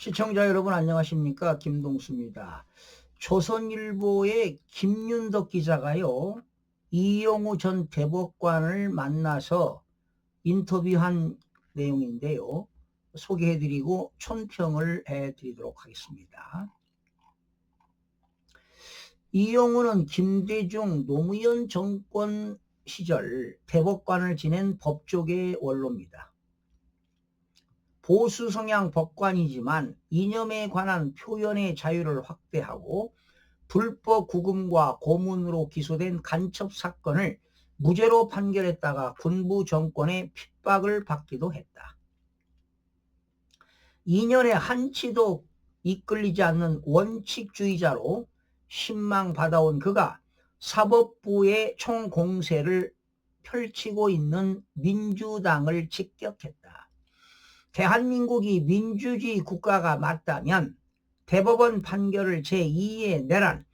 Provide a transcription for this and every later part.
시청자 여러분 안녕하십니까 김동수입니다. 조선일보의 김윤덕 기자가요 이용우 전 대법관을 만나서 인터뷰한 내용인데요 소개해드리고 촌평을 해드리도록 하겠습니다. 이용우는 김대중 노무현 정권 시절 대법관을 지낸 법조계 원로입니다. 보수 성향 법관이지만 이념에 관한 표현의 자유를 확대하고 불법 구금과 고문으로 기소된 간첩 사건을 무죄로 판결했다가 군부 정권의 핍박을 받기도 했다. 2년에 한치도 이끌리지 않는 원칙주의자로 신망받아온 그가 사법부의 총공세를 펼치고 있는 민주당을 직격했다. 대한민국이 민주주의 국가가 맞다면 대법원 판결을 제2의 내란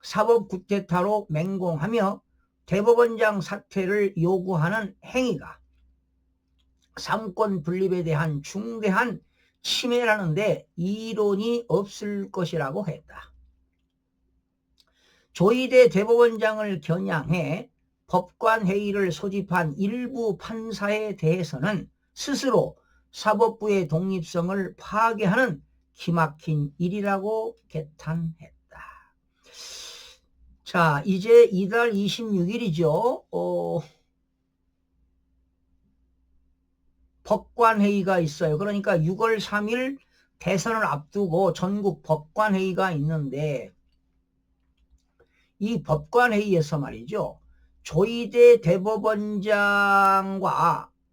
사법 구태타로 맹공하며 대법원장 사퇴를 요구하는 행위가 삼권 분립에 대한 중대한 침해라는데 이론이 없을 것이라고 했다. 조희대 대법원장을 겨냥해 법관회의를 소집한 일부 판사에 대해서는 스스로 사법부의 독립성을 파괴하는 기막힌 일이라고 개탄했다. 자, 이제 이달 26일이죠. 어, 법관회의가 있어요. 그러니까 6월 3일 대선을 앞두고 전국 법관회의가 있는데 이 법관회의에서 말이죠. 조희대 대법원장과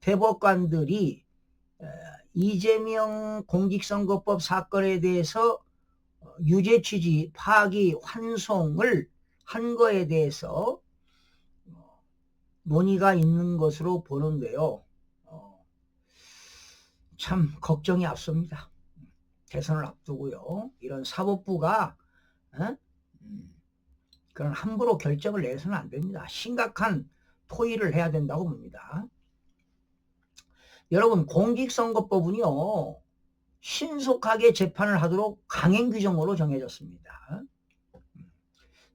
대법관들이 이재명 공직선거법 사건에 대해서 유죄 취지, 파기, 환송을 한 거에 대해서 논의가 있는 것으로 보는데요. 어, 참 걱정이 앞섭니다. 대선을 앞두고요. 이런 사법부가 어? 그런 함부로 결정을 내서는 안 됩니다. 심각한 토의를 해야 된다고 봅니다. 여러분 공직선거법은요 신속하게 재판을 하도록 강행 규정으로 정해졌습니다.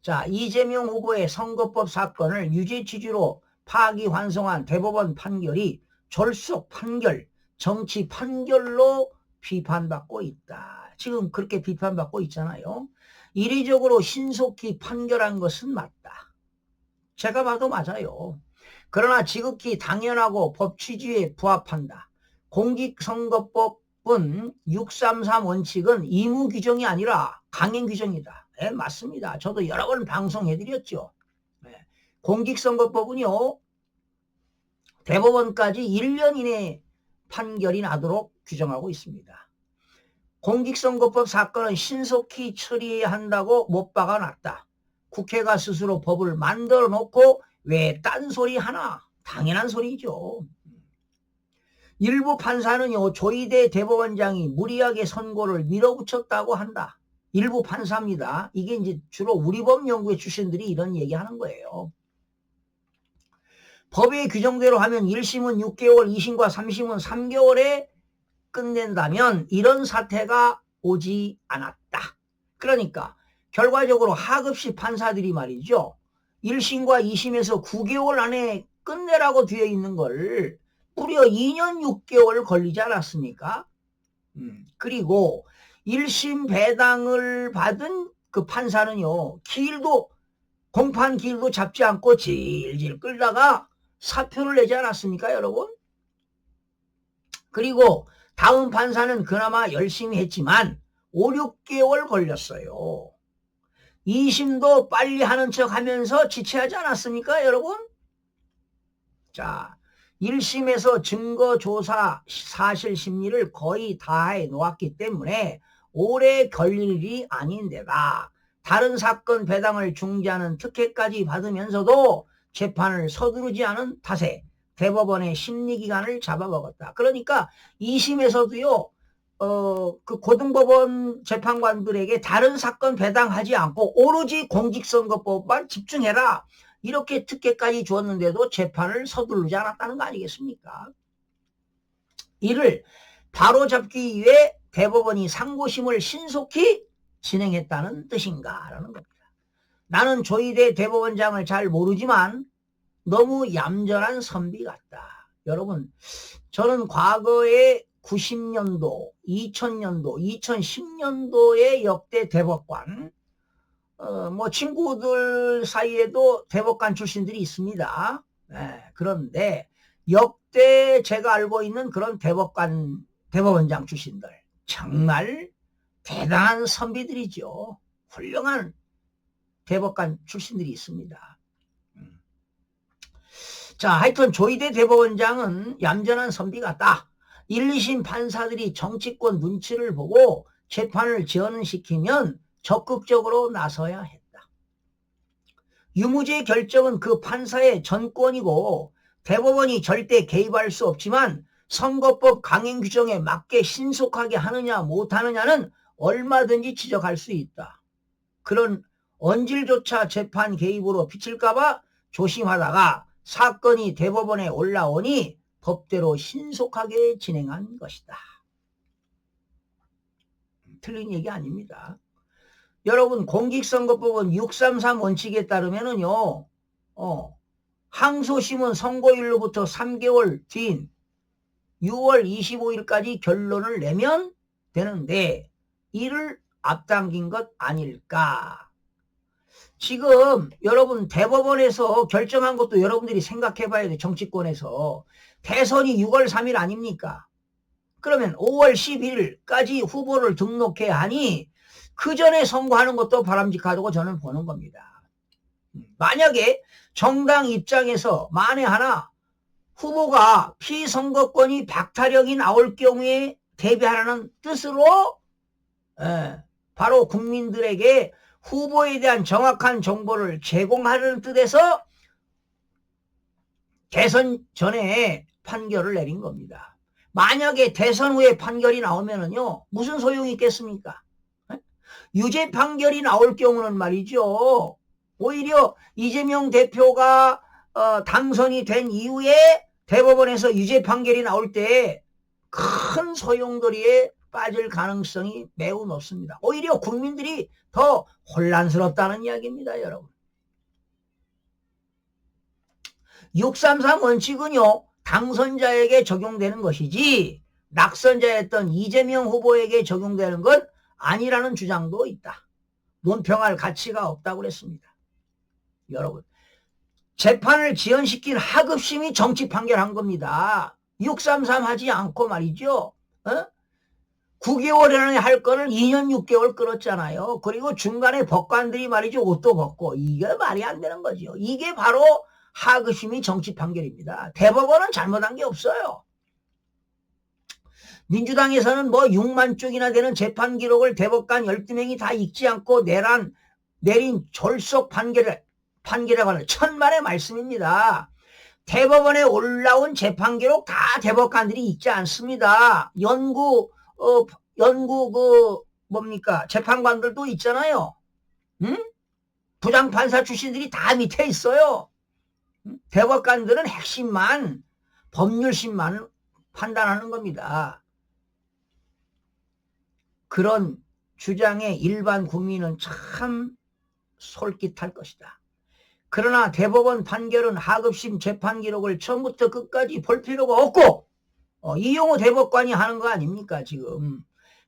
자 이재명 후보의 선거법 사건을 유죄 취지로 파기환송한 대법원 판결이 졸속 판결, 정치 판결로 비판받고 있다. 지금 그렇게 비판받고 있잖아요. 이례적으로 신속히 판결한 것은 맞다. 제가 봐도 맞아요. 그러나 지극히 당연하고 법 취지에 부합한다. 공직선거법은 633 원칙은 의무 규정이 아니라 강행 규정이다. 네, 맞습니다. 저도 여러 번 방송해드렸죠. 네. 공직선거법은요, 대법원까지 1년 이내 판결이 나도록 규정하고 있습니다. 공직선거법 사건은 신속히 처리해야 한다고 못 박아놨다. 국회가 스스로 법을 만들어 놓고 왜 딴소리 하나? 당연한 소리죠. 일부 판사는요, 조희대 대법원장이 무리하게 선고를 밀어붙였다고 한다. 일부 판사입니다. 이게 이제 주로 우리 법 연구회 출신들이 이런 얘기 하는 거예요. 법의 규정대로 하면 1심은 6개월, 2심과 3심은 3개월에 끝낸다면 이런 사태가 오지 않았다. 그러니까 결과적으로 하급식 판사들이 말이죠. 1심과 2심에서 9개월 안에 끝내라고 되어 있는 걸 무려 2년 6개월 걸리지 않았습니까? 음, 그리고 1심 배당을 받은 그 판사는요, 길도, 공판 길도 잡지 않고 질질 끌다가 사표를 내지 않았습니까, 여러분? 그리고 다음 판사는 그나마 열심히 했지만 5, 6개월 걸렸어요. 2심도 빨리 하는 척 하면서 지체하지 않았습니까, 여러분? 자, 1심에서 증거조사 사실 심리를 거의 다 해 놓았기 때문에 오래 걸릴 일이 아닌데다 다른 사건 배당을 중지하는 특혜까지 받으면서도 재판을 서두르지 않은 탓에 대법원의 심리기간을 잡아먹었다. 그러니까 2심에서도요, 어, 그 고등법원 재판관들에게 다른 사건 배당하지 않고 오로지 공직선거법만 집중해라. 이렇게 특혜까지 주었는데도 재판을 서두르지 않았다는 거 아니겠습니까? 이를 바로잡기 위해 대법원이 상고심을 신속히 진행했다는 뜻인가라는 겁니다. 나는 조희대 대법원장을 잘 모르지만 너무 얌전한 선비 같다. 여러분, 저는 과거에 90년도, 2000년도, 2010년도의 역대 대법관, 어, 뭐 친구들 사이에도 대법관 출신들이 있습니다. 네, 그런데 역대 제가 알고 있는 그런 대법관, 대법원장 출신들 정말 대단한 선비들이죠. 훌륭한 대법관 출신들이 있습니다. 음. 자, 하여튼 조희대 대법원장은 얌전한 선비 같다. 1, 2심 판사들이 정치권 눈치를 보고 재판을 지연시키면 적극적으로 나서야 했다. 유무죄 결정은 그 판사의 전권이고 대법원이 절대 개입할 수 없지만 선거법 강행 규정에 맞게 신속하게 하느냐 못하느냐는 얼마든지 지적할 수 있다. 그런 언질조차 재판 개입으로 비칠까봐 조심하다가 사건이 대법원에 올라오니 법대로 신속하게 진행한 것이다. 틀린 얘기 아닙니다. 여러분 공직선거법은 633 원칙에 따르면은요, 어, 항소심은 선고일로부터 3개월 뒤인 6월 25일까지 결론을 내면 되는데 이를 앞당긴 것 아닐까. 지금 여러분 대법원에서 결정한 것도 여러분들이 생각해 봐야 돼. 정치권에서. 대선이 6월 3일 아닙니까? 그러면 5월 11일까지 후보를 등록해야 하니 그 전에 선거하는 것도 바람직하다고 저는 보는 겁니다. 만약에 정당 입장에서 만에 하나 후보가 피선거권이 박탈력이 나올 경우에 대비하라는 뜻으로 예, 바로 국민들에게 후보에 대한 정확한 정보를 제공하려는 뜻에서 대선 전에 판결을 내린 겁니다. 만약에 대선 후에 판결이 나오면은요, 무슨 소용이 있겠습니까? 예? 유죄 판결이 나올 경우는 말이죠. 오히려 이재명 대표가 어, 당선이 된 이후에 대법원에서 유죄 판결이 나올 때 큰 소용돌이에 빠질 가능성이 매우 높습니다. 오히려 국민들이 더 혼란스럽다는 이야기입니다, 여러분. 633 원칙은요, 당선자에게 적용되는 것이지, 낙선자였던 이재명 후보에게 적용되는 것 아니라는 주장도 있다. 논평할 가치가 없다고 그랬습니다. 여러분, 재판을 지연시킨 하급심이 정치 판결한 겁니다. 633 하지 않고 말이죠. 어? 9개월 안에 할 거를 2년 6개월 끌었잖아요. 그리고 중간에 법관들이 말이죠. 옷도 벗고. 이게 말이 안 되는 거죠. 이게 바로 하급심이 정치 판결입니다. 대법원은 잘못한 게 없어요. 민주당에서는 뭐 6만 쪽이나 되는 재판 기록을 대법관 12명이 다 읽지 않고 내란, 내린 졸속 판결을, 판결에 관한 천만의 말씀입니다. 대법원에 올라온 재판 기록 다 대법관들이 읽지 않습니다. 연구 어, 연구 그 뭡니까 재판관들도 있잖아요. 응? 부장판사 출신들이 다 밑에 있어요. 대법관들은 핵심만 법률심만 판단하는 겁니다. 그런 주장에 일반 국민은 참 솔깃할 것이다. 그러나 대법원 판결은 하급심 재판 기록을 처음부터 끝까지 볼 필요가 없고 어, 이용호 대법관이 하는 거 아닙니까 지금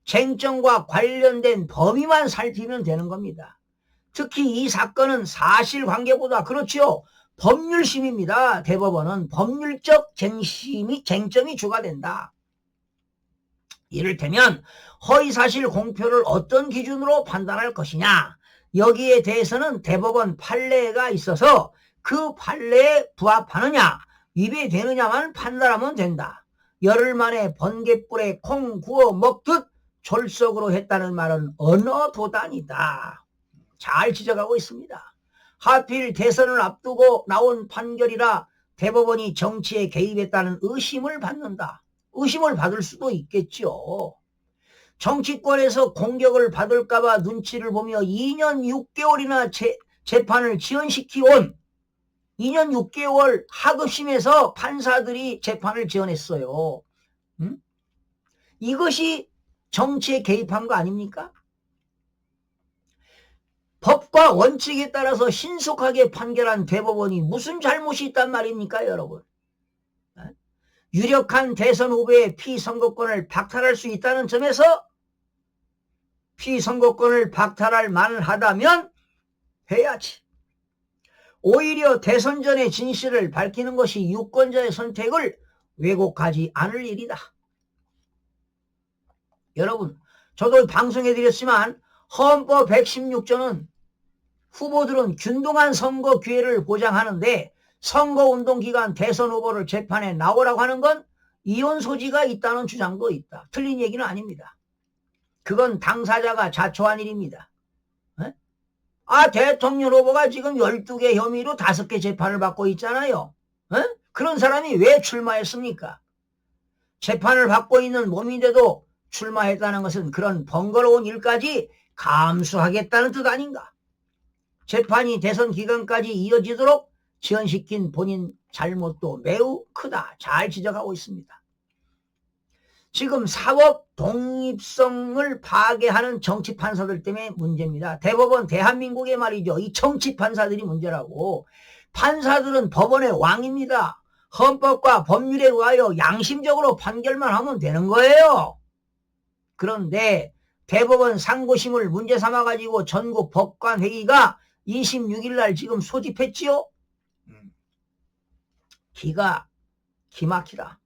쟁점과 관련된 범위만 살피면 되는 겁니다. 특히 이 사건은 사실관계보다 그렇지요. 법률심입니다. 대법원은 법률적 쟁심이, 쟁점이 주가 된다. 이를테면 허위사실 공표를 어떤 기준으로 판단할 것이냐 여기에 대해서는 대법원 판례가 있어서 그 판례에 부합하느냐 위배되느냐만 판단하면 된다. 열흘 만에 번개불에 콩 구워 먹듯 졸속으로 했다는 말은 언어 도단이다. 잘 지적하고 있습니다. 하필 대선을 앞두고 나온 판결이라 대법원이 정치에 개입했다는 의심을 받는다. 의심을 받을 수도 있겠죠. 정치권에서 공격을 받을까봐 눈치를 보며 2년 6개월이나 재, 재판을 지연시키온 2년 6개월 하급심에서 판사들이 재판을 지원했어요. 음? 이것이 정치에 개입한 거 아닙니까? 법과 원칙에 따라서 신속하게 판결한 대법원이 무슨 잘못이 있단 말입니까, 여러분? 어? 유력한 대선 후보의 피선거권을 박탈할 수 있다는 점에서 피선거권을 박탈할 만을 하다면 해야지. 오히려 대선 전의 진실을 밝히는 것이 유권자의 선택을 왜곡하지 않을 일이다. 여러분, 저도 방송해드렸지만 헌법 116조는 후보들은 균등한 선거 기회를 보장하는데 선거운동 기간 대선 후보를 재판에 나오라고 하는 건 이혼 소지가 있다는 주장도 있다. 틀린 얘기는 아닙니다. 그건 당사자가 자초한 일입니다. 에? 아, 대통령 후보가 지금 12개 혐의로 5개 재판을 받고 있잖아요. 에? 그런 사람이 왜 출마했습니까? 재판을 받고 있는 몸인데도 출마했다는 것은 그런 번거로운 일까지 감수하겠다는 뜻 아닌가? 재판이 대선 기간까지 이어지도록 지연시킨 본인 잘못도 매우 크다. 잘 지적하고 있습니다. 지금 사법 독립성을 파괴하는 정치 판사들 때문에 문제입니다. 대법원 대한민국의 말이죠. 이 정치 판사들이 문제라고. 판사들은 법원의 왕입니다. 헌법과 법률에 의하여 양심적으로 판결만 하면 되는 거예요. 그런데 대법원 상고심을 문제 삼아 가지고 전국 법관 회의가 26일 날 지금 소집했지요. 기가 기막히다.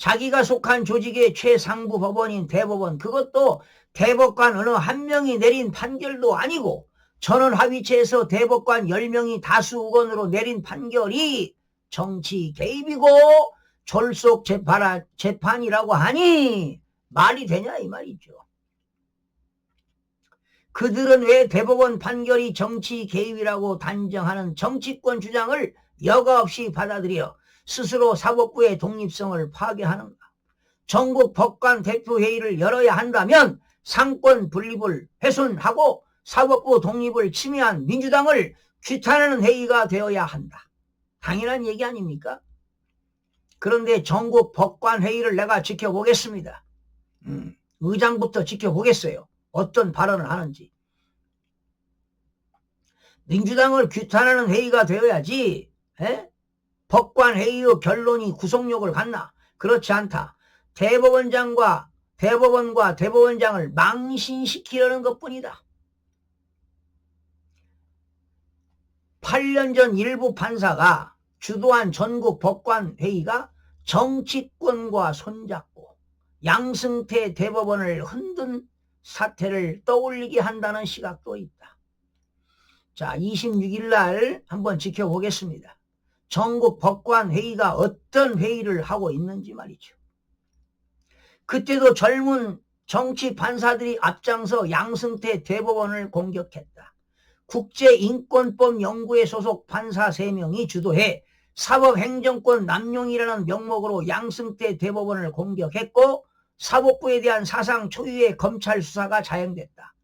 자기가 속한 조직의 최상부 법원인 대법원 그것도 대법관 어느 한 명이 내린 판결도 아니고 전원 합의체에서 대법관 10명이 다수 의견으로 내린 판결이 정치 개입이고 졸속 재판, 재판이라고 하니 말이 되냐 이 말이죠. 그들은 왜 대법원 판결이 정치 개입이라고 단정하는 정치권 주장을 여과 없이 받아들여 스스로 사법부의 독립성을 파괴하는가? 전국 법관 대표회의를 열어야 한다면 상권 분립을 훼손하고 사법부 독립을 침해한 민주당을 규탄하는 회의가 되어야 한다. 당연한 얘기 아닙니까? 그런데 전국 법관 회의를 내가 지켜보겠습니다. 음, 의장부터 지켜보겠어요. 어떤 발언을 하는지. 민주당을 규탄하는 회의가 되어야지 에? 법관 회의의 결론이 구속력을 갖나? 그렇지 않다. 대법원장과 대법원과 대법원장을 망신시키려는 것뿐이다. 8년 전 일부 판사가 주도한 전국 법관 회의가 정치권과 손잡고 양승태 대법원을 흔든 사태를 떠올리게 한다는 시각도 있다. 자, 26일 날 한번 지켜보겠습니다. 전국 법관 회의가 어떤 회의를 하고 있는지 말이죠. 그때도 젊은 정치 판사들이 앞장서 양승태 대법원을 공격했다. 국제인권법 연구회 소속 판사 3명이 주도해 사법행정권 남용이라는 명목으로 양승태 대법원을 공격했고 사법부에 대한 사상 초유의 검찰 수사가 자행됐다.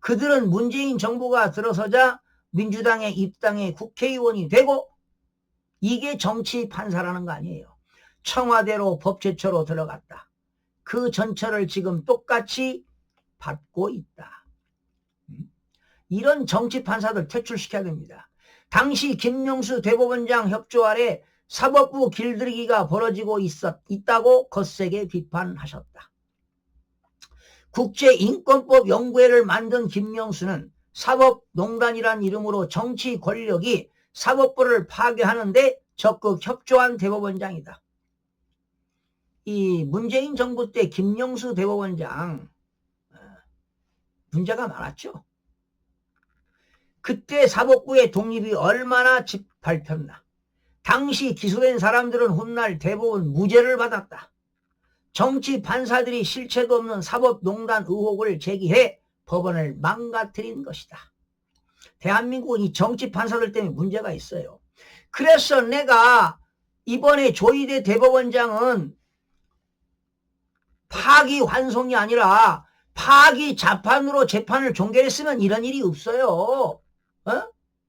그들은 문재인 정부가 들어서자 민주당의 입당에 국회의원이 되고 이게 정치 판사라는 거 아니에요. 청와대로 법제처로 들어갔다. 그 전철을 지금 똑같이 받고 있다. 음? 이런 정치 판사들 퇴출시켜야 됩니다. 당시 김명수 대법원장 협조 아래 사법부 길들이기가 벌어지고 있었, 있다고 거세게 비판하셨다. 국제인권법 연구회를 만든 김명수는 사법농단이란 이름으로 정치 권력이 사법부를 파괴하는데 적극 협조한 대법원장이다. 이 문재인 정부 때 김영수 대법원장 어, 문제가 많았죠. 그때 사법부의 독립이 얼마나 밟혔나. 당시 기소된 사람들은 훗날 대법원 무죄를 받았다. 정치 판사들이 실체도 없는 사법농단 의혹을 제기해 법원을 망가뜨린 것이다. 대한민국은 이 정치 판사들 때문에 문제가 있어요. 그래서 내가 이번에 조희대 대법원장은 파기 환송이 아니라 파기 자판으로 재판을 종결했으면 이런 일이 없어요. 어?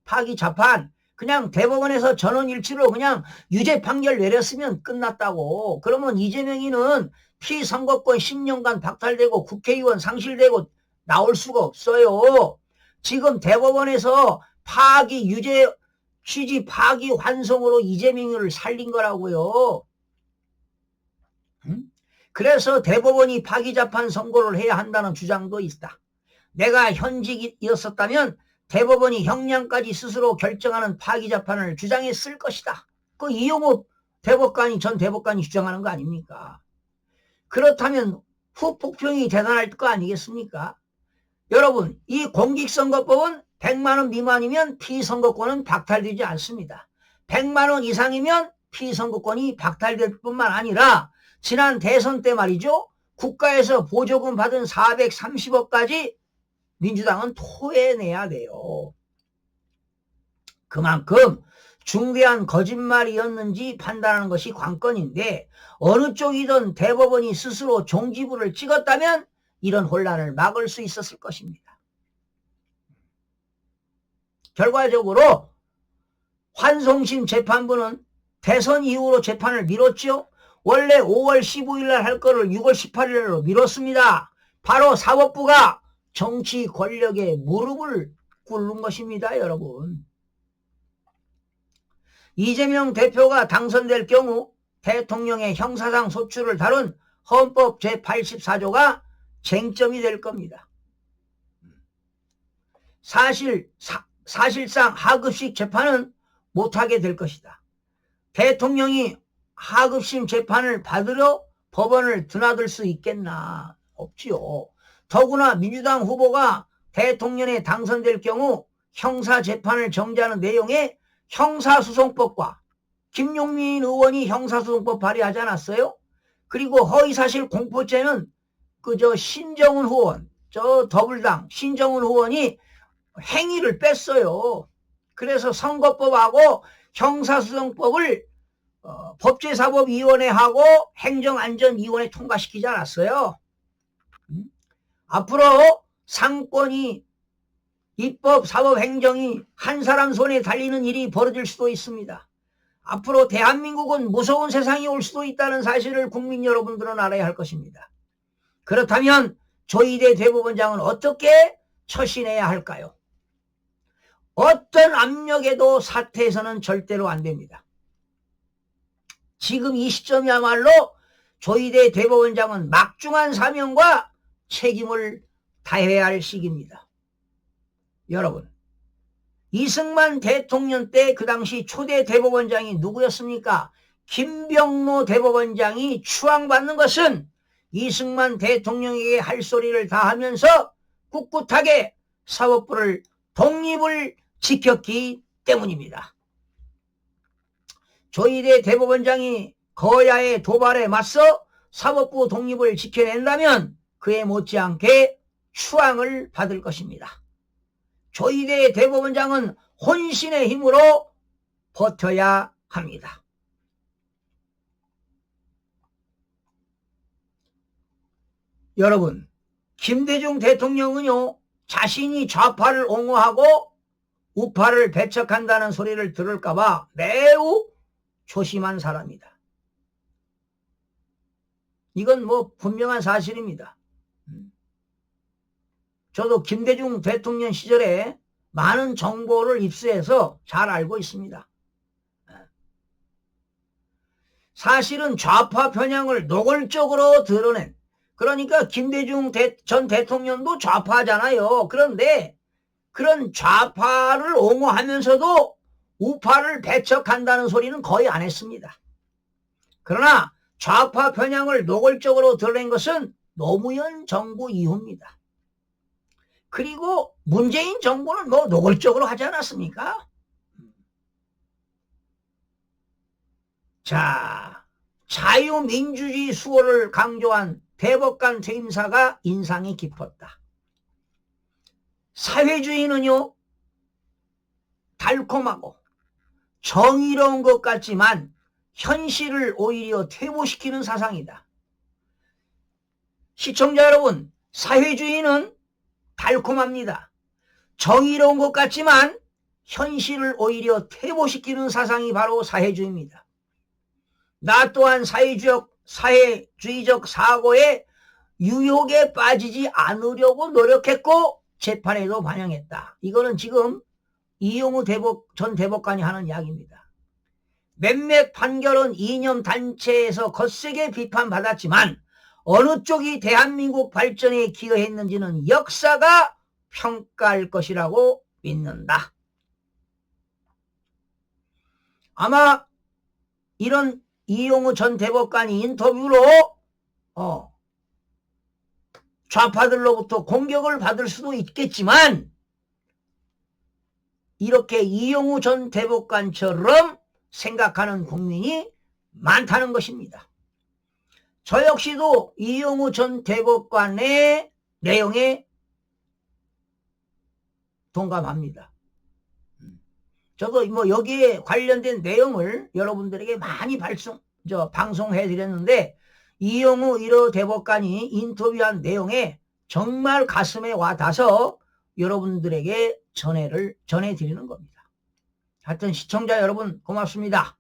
파기 자판. 그냥 대법원에서 전원 일치로 그냥 유죄 판결 내렸으면 끝났다고. 그러면 이재명이는 피선거권 10년간 박탈되고 국회의원 상실되고 나올 수가 없어요. 지금 대법원에서 파기 유죄 취지 파기 환송으로 이재명을 살린 거라고요. 응? 그래서 대법원이 파기자판 선고를 해야 한다는 주장도 있다. 내가 현직이었었다면 대법원이 형량까지 스스로 결정하는 파기자판을 주장했을 것이다. 그 이용호 대법관이 전 대법관이 주장하는 거 아닙니까? 그렇다면 후폭풍이 대단할 거 아니겠습니까? 여러분, 이 공직선거법은 100만원 미만이면 피선거권은 박탈되지 않습니다. 100만원 이상이면 피선거권이 박탈될 뿐만 아니라 지난 대선 때 말이죠. 국가에서 보조금 받은 430억까지 민주당은 토해내야 돼요. 그만큼 중대한 거짓말이었는지 판단하는 것이 관건인데 어느 쪽이든 대법원이 스스로 종지부를 찍었다면 이런 혼란을 막을 수 있었을 것입니다. 결과적으로 환송심 재판부는 대선 이후로 재판을 미뤘죠. 원래 5월 15일 날 할 거를 6월 18일로 미뤘습니다. 바로 사법부가 정치 권력에 무릎을 꿇는 것입니다, 여러분. 이재명 대표가 당선될 경우 대통령의 형사상 소추를 다룬 헌법 제84조가 쟁점이 될 겁니다. 사실, 사, 사실상 하급식 재판은 못하게 될 것이다. 대통령이 하급심 재판을 받으러 법원을 드나들 수 있겠나? 없지요. 더구나 민주당 후보가 대통령에 당선될 경우 형사 재판을 정지하는 내용의 형사소송법과 김용민 의원이 형사소송법 발의하지 않았어요? 그리고 허위사실 공포죄는 그저 신정훈 의원, 저 더불당 신정훈 의원이 행위를 뺐어요. 그래서 선거법하고 형사소송법을 어, 법제사법위원회하고 행정안전위원회 통과시키지 않았어요. 음? 앞으로 상권이 입법, 사법, 행정이 한 사람 손에 달리는 일이 벌어질 수도 있습니다. 앞으로 대한민국은 무서운 세상이 올 수도 있다는 사실을 국민 여러분들은 알아야 할 것입니다. 그렇다면 조희대 대법원장은 어떻게 처신해야 할까요? 어떤 압력에도 사퇴해서는 절대로 안 됩니다. 지금 이 시점이야말로 조희대 대법원장은 막중한 사명과 책임을 다해야 할 시기입니다. 여러분, 이승만 대통령 때 그 당시 초대 대법원장이 누구였습니까? 김병로 대법원장이 추앙받는 것은 이승만 대통령에게 할 소리를 다 하면서 꿋꿋하게 사법부를 독립을 지켰기 때문입니다. 조희대 대법원장이 거야의 도발에 맞서 사법부 독립을 지켜낸다면 그에 못지않게 추앙을 받을 것입니다. 조희대 대법원장은 혼신의 힘으로 버텨야 합니다. 여러분, 김대중 대통령은요, 자신이 좌파를 옹호하고 우파를 배척한다는 소리를 들을까봐 매우 조심한 사람이다. 이건 뭐 분명한 사실입니다. 음. 저도 김대중 대통령 시절에 많은 정보를 입수해서 잘 알고 있습니다. 예. 사실은 좌파 편향을 노골적으로 드러낸 그러니까 김대중 전 대통령도 좌파잖아요. 그런데 그런 좌파를 옹호하면서도 우파를 배척한다는 소리는 거의 안 했습니다. 그러나 좌파 편향을 노골적으로 드러낸 것은 노무현 정부 이후입니다. 그리고 문재인 정부는 뭐 노골적으로 하지 않았습니까? 자, 자유민주주의 수호를 강조한 대법관 퇴임사가 인상이 깊었다. 사회주의는요, 달콤하고 정의로운 것 같지만 현실을 오히려 퇴보시키는 사상이다. 시청자 여러분, 사회주의는 달콤합니다. 정의로운 것 같지만 현실을 오히려 퇴보시키는 사상이 바로 사회주의입니다. 나 또한 사회주의, 사회주의적 사고에 유혹에 빠지지 않으려고 노력했고 재판에도 반영했다. 이거는 지금 이용우 대법, 전 대법관이 하는 이야기입니다. 몇몇 판결은 이념 단체에서 거세게 비판받았지만 어느 쪽이 대한민국 발전에 기여했는지는 역사가 평가할 것이라고 믿는다. 아마 이런 이용우 전 대법관이 인터뷰로 어, 좌파들로부터 공격을 받을 수도 있겠지만 이렇게 이용우 전 대법관처럼 생각하는 국민이 많다는 것입니다. 저 역시도 이용우 전 대법관의 내용에 동감합니다. 저도 뭐 여기에 관련된 내용을 여러분들에게 많이 발송, 저 방송해 드렸는데 이용우 1호 대법관이 인터뷰한 내용에 정말 가슴에 와 닿아서 여러분들에게 전해를 전해 드리는 겁니다. 하여튼 시청자 여러분 고맙습니다.